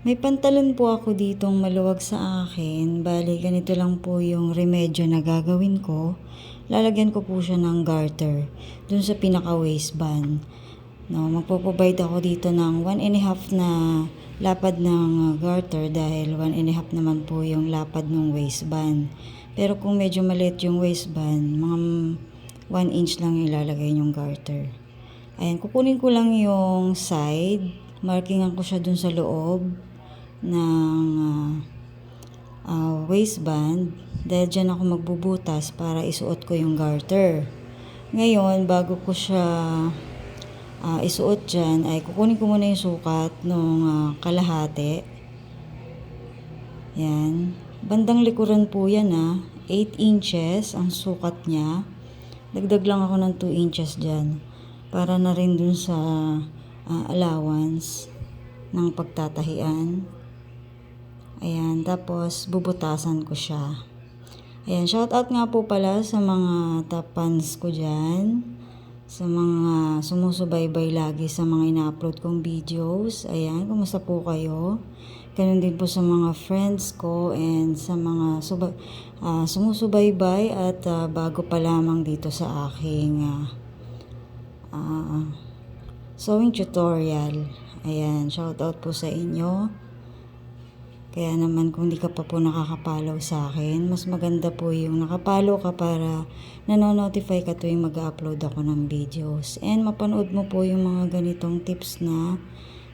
May pantalon po ako ditong maluwag sa akin. Bali, ganito lang po yung remedyo na gagawin ko. Lalagyan ko po siya ng garter dun sa pinaka waistband. No, magpo-provide ako dito ng 1 and a half na lapad ng garter dahil 1 and a half naman po yung lapad ng waistband. Pero kung medyo maliit yung waistband, mga 1 inch lang ilalagay yung garter. Ayan, kukunin ko lang yung side. Markingan ko siya dun sa loob ng uh, uh, waistband. Dahil dyan ako magbubutas para isuot ko yung garter. Ngayon, bago ko siya uh, isuot dyan, ay kukunin ko muna yung sukat ng uh, kalahati. Yan. Bandang likuran po yan ha. 8 inches ang sukat niya. Dagdag lang ako ng 2 inches dyan. Para na rin dun sa uh, allowance ng pagtatahian. Ayan, tapos bubutasan ko siya. Ayan, shout out nga po pala sa mga tapans ko dyan. Sa mga sumusubaybay lagi sa mga ina-upload kong videos. Ayan, kumusta po kayo? Ganun din po sa mga friends ko and sa mga suba, uh, sumusubaybay at uh, bago pa lamang dito sa aking uh, uh, sewing tutorial. Ayan, shout out po sa inyo. Kaya naman kung di ka pa po nakakapalaw sa akin, mas maganda po yung nakapalo ka para nanonotify ka tuwing mag-upload ako ng videos. And mapanood mo po yung mga ganitong tips na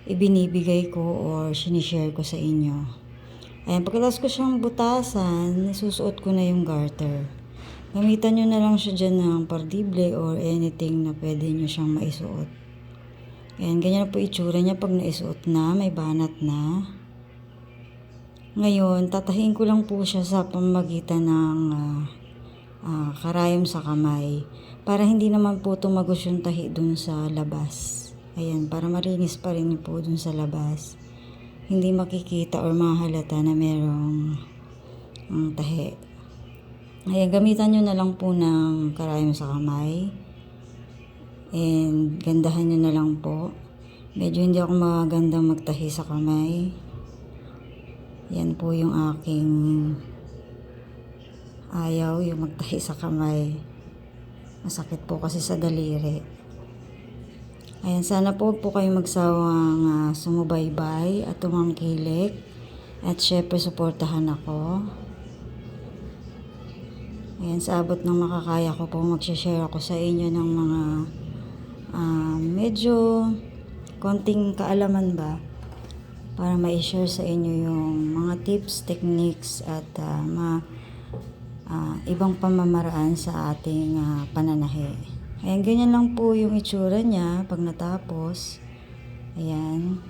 ibinibigay ko or sinishare ko sa inyo. Ayan, pagkatapos ko siyang butasan, susuot ko na yung garter. Gamitan nyo na lang siya dyan ng pardible or anything na pwede nyo siyang maisuot. Ayan, ganyan na po itsura niya pag naisuot na, may banat na. Ngayon, tatahiin ko lang po siya sa pamagitan ng uh, uh, karayom sa kamay para hindi naman po tumagos yung tahi dun sa labas. Ayan, para malinis pa rin po dun sa labas. Hindi makikita or mahalata na merong ang tahi. Ayan, gamitan nyo na lang po ng karayom sa kamay. And gandahan nyo na lang po. Medyo hindi ako magandang magtahi sa kamay. Yan po yung aking ayaw, yung magtahi sa kamay. Masakit po kasi sa daliri. Ayan, sana po po kayo magsawang uh, sumubaybay at tumangkilik. At syempre, suportahan ako. Ayan, sa abot ng makakaya ko po, magsishare ako sa inyo ng mga uh, medyo konting kaalaman ba para ma-share sa inyo yung mga tips, techniques at uh, ma, uh, ibang pamamaraan sa ating uh, pananahe. Ayan, ganyan lang po yung itsura niya pag natapos. Ayan.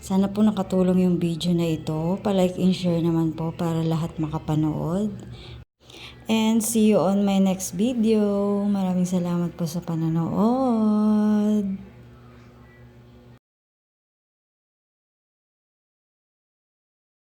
Sana po nakatulong yung video na ito. Pa-like and share naman po para lahat makapanood. And see you on my next video. Maraming salamat po sa panonood.